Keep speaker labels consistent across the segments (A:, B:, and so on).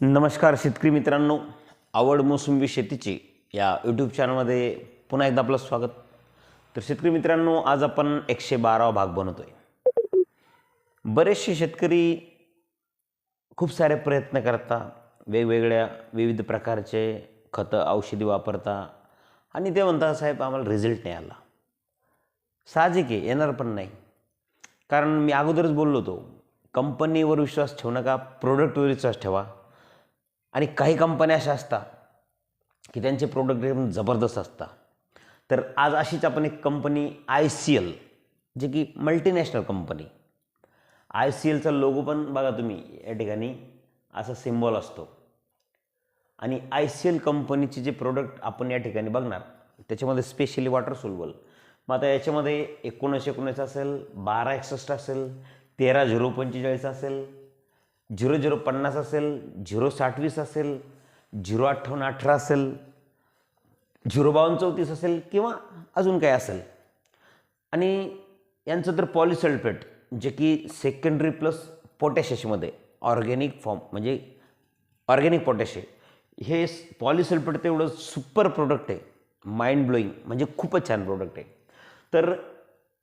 A: नमस्कार शेतकरी मित्रांनो. आवड मोसंबी शेतीची या यूट्यूब चॅनलमध्ये पुन्हा एकदा आपलं स्वागत. तर शेतकरी मित्रांनो आज आपण एकशे बारावा भाग बनवतो आहे बरेचसे शेतकरी खूप सारे प्रयत्न करता वेगवेगळ्या विविध प्रकारचे खतं औषधी वापरता आणि ते म्हणतात साहेब आम्हाला रिझल्ट नाही आला. साहजिक आहे येणार पण नाही. कारण मी अगोदरच बोललो होतो कंपनीवर विश्वास ठेवू नका प्रोडक्टवर विश्वास ठेवा. आणि काही कंपन्या अशा असतात की त्यांचे प्रोडक्ट एकदम जबरदस्त असतात. तर आज अशीच आपण एक कंपनी आय सी एल जे की मल्टीनॅशनल कंपनी आय सी एलचा लोगो पण बघा तुम्ही या ठिकाणी असा सिम्बॉल असतो. आणि आय सी एल कंपनीचे जे प्रोडक्ट आपण या ठिकाणी बघणार त्याच्यामध्ये स्पेशली वॉटर सोल्युबल मग आता याच्यामध्ये एकोणीसशे एकोणीस असेल बारा एकसष्ट असेल तेरा झिरो पंचेचाळीस असेल झिरो झिरो पन्नास असेल झिरो साठवीस असेल झिरो अठ्ठावन्न अठरा असेल झिरो बावन्न चौतीस असेल किंवा अजून काय असेल. आणि यांचं तर पॉलिसल्फेट जे की सेकंडरी प्लस पोटॅशियसमध्ये ऑर्गॅनिक फॉर्म म्हणजे ऑर्गॅनिक पोटॅशे हे पॉलिसल्फेट तेवढं सुपर प्रोडक्ट आहे. माइंड ब्लोईंग म्हणजे खूपच छान प्रोडक्ट आहे. तर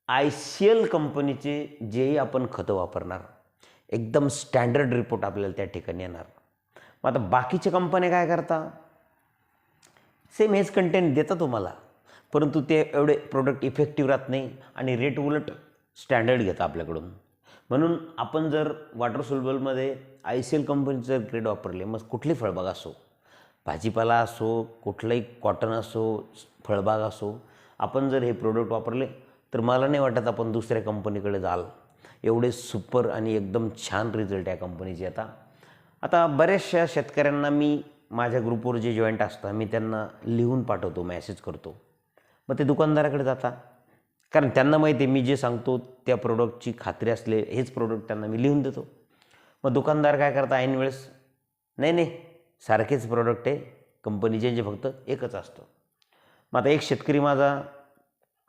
A: आय सी एल कंपनीचे जेही आपण खतं वापरणार एकदम स्टँडर्ड रिपोर्ट आपल्याला त्या ठिकाणी येणार. मग आता बाकीच्या कंपन्या काय करता? सेम हेच कंटेंट देतात तुम्हाला. परंतु ते एवढे प्रोडक्ट इफेक्टिव्ह राहत नाही आणि रेट उलट स्टँडर्ड घेतं आपल्याकडून. म्हणून आपण जर वॉटर सुलबलमध्ये आय सी एल कंपनीचे जर ग्रेड वापरले मग कुठली फळबाग असो? भाजीपाला असो कुठलंही कॉटन असो फळबाग असो आपण जर हे प्रोडक्ट वापरले तर मला नाही वाटत आपण दुसऱ्या कंपनीकडे जाल. एवढे सुपर आणि एकदम छान रिझल्ट या कंपनीचे आता. आता बऱ्याचशा शेतकऱ्यांना मी माझ्या ग्रुपवर जे जॉईंट असतात मी त्यांना लिहून पाठवतो मॅसेज करतो. मग ते दुकानदाराकडे जाता. कारण त्यांना माहिती आहे मी जे सांगतो त्या प्रोडक्टची खात्री असले हेच प्रोडक्ट त्यांना मी लिहून देतो. मग दुकानदार काय करता ऐन वेळेस नाही नाही सारखेच प्रोडक्ट आहे कंपनीचे जे फक्त एकच असतं. मग आता एक शेतकरी माझा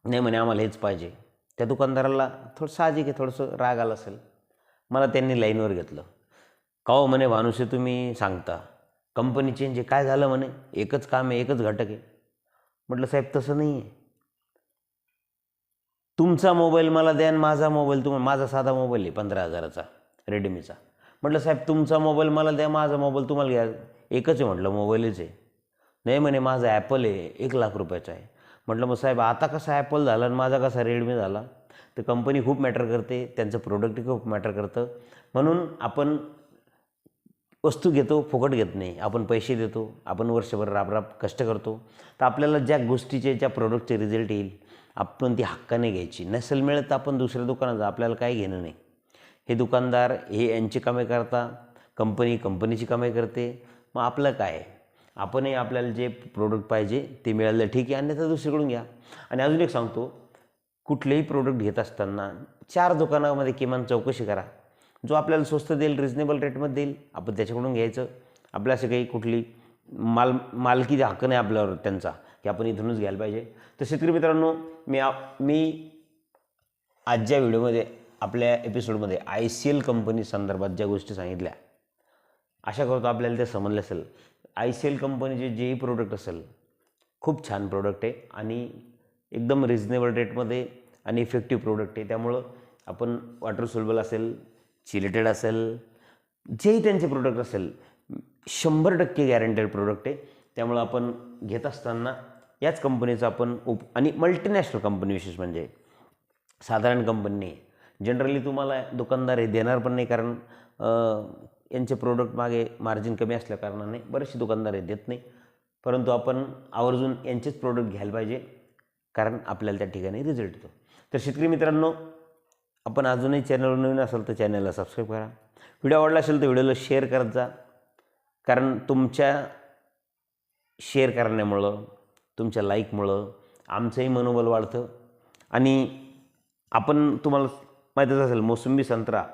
A: नाही म्हणे आम्हाला हेच पाहिजे. त्या दुकानदाराला थोडं साहजिक आहे थोडंसं राग आला असेल. मला त्यांनी लाईनवर घेतलं. का हो म्हणे भानुसे तुम्ही सांगता. कंपनी चेंज आहे काय झालं म्हणे? एकच काम आहे एकच घटक आहे. म्हटलं साहेब तसं नाही आहे. तुमचा मोबाईल मला द्या आणि माझा मोबाईल तुम्हाला माझा साधा मोबाईल आहे पंधरा हजाराचा रेडमीचा. म्हटलं साहेब तुमचा मोबाईल मला द्या माझा मोबाईल तुम्हाला घ्या. एकच आहे म्हटलं मोबाईलच आहे. नाही म्हणे माझा ॲपल आहे एक लाख रुपयाचा आहे. म्हटलं मग साहेब आता कसा ॲपल झाला आणि माझा कसा रेडमी झाला? तर कंपनी खूप मॅटर करते त्यांचं प्रोडक्ट खूप मॅटर करतं. म्हणून आपण वस्तू घेतो फुकट घेत नाही. आपण पैसे देतो आपण वर्षभर राबराब कष्ट करतो. तर आपल्याला ज्या गोष्टीचे ज्या प्रोडक्टचे रिझल्ट येईल आपण ती हक्काने घ्यायची. नसेल मिळत तर आपण दुसऱ्या दुकानात जा आपल्याला काही घेणं नाही. हे दुकानदार हे यांची कमाई करता कंपनी कंपनीची कमाई करते. मग आपलं काय? आपणही आपल्याला जे प्रोडक्ट पाहिजे ते मिळालं ठीक आहे अन्यथा दुसरीकडून घ्या. आणि अजून एक सांगतो कुठलेही प्रोडक्ट घेत असताना चार दुकानामध्ये किमान चौकशी करा. जो आपल्याला स्वस्त देईल रिजनेबल रेटमध्ये देईल आपण त्याच्याकडून घ्यायचं. आपल्या असं काही कुठली माल मालकी हक्क नाही आपल्यावर त्यांचा की आपण इथूनच घ्यायला पाहिजे. तर शेतकरी मित्रांनो मी आ मी आजच्या व्हिडिओमध्ये आपल्या एपिसोडमध्ये आय सी एल कंपनी संदर्भात ज्या गोष्टी सांगितल्या आशा करतो आपल्याला ते समजलं असेल. आय सी एल कंपनीचे जेही प्रोडक्ट असेल खूप छान प्रोडक्ट आहे आणि एकदम रिजनेबल रेटमध्ये आणि इफेक्टिव्ह प्रोडक्ट आहे. त्यामुळं आपण वॉटर सोल्युबल असेल चिलेटेड असेल जेही त्यांचे प्रोडक्ट असेल शंभर टक्के गॅरंटेड प्रोडक्ट आहे. त्यामुळं आपण घेत असताना याच कंपनीचं आपण उप आणि मल्टीनॅशनल कंपनी विशेष म्हणजे साधारण कंपनी नाही जनरली तुम्हाला दुकानदार हे देणार पण नाही कारण यांचे प्रोडक्ट मागे मार्जिन कमी असल्या कारणाने बरेचसे दुकानदार हे देत नाही. परंतु आपण आवर्जून यांचेच प्रोडक्ट घ्यायला पाहिजे कारण आपल्याला त्या ठिकाणी रिझल्ट येतो. तर शेतकरी मित्रांनो आपण अजूनही चॅनलवर नवीन असाल तर चॅनलला सबस्क्राईब करा. व्हिडिओ आवडला असेल तर व्हिडिओला शेअर करत जा. कारण तुमच्या शेअर करण्यामुळं तुमच्या लाईकमुळं आमचंही मनोबल वाढतं. आणि आपण तुम्हाला माहीतच असेल मोसंबी संत्रा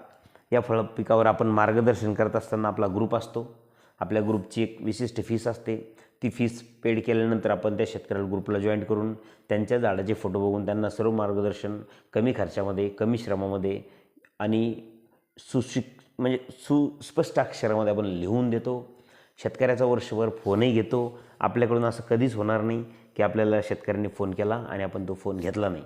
A: या फळ पिकावर आपण मार्गदर्शन करत असताना आपला ग्रुप असतो. आपल्या ग्रुपची एक विशिष्ट फीस असते. ती फीस पेड केल्यानंतर आपण त्या शेतकऱ्याला ग्रुपला जॉईन करून त्यांच्या झाडाचे फोटो बघून त्यांना सर्व मार्गदर्शन कमी खर्चामध्ये कमी श्रमामध्ये आणि सुशिक म्हणजे सुस्पष्ट अक्षरामध्ये आपण लिहून देतो. शेतकऱ्याचा वर्षभर फोनही घेतो. आपल्याकडून असं कधीच होणार नाही की आपल्याला शेतकऱ्यांनी फोन केला आणि आपण तो फोन घेतला नाही.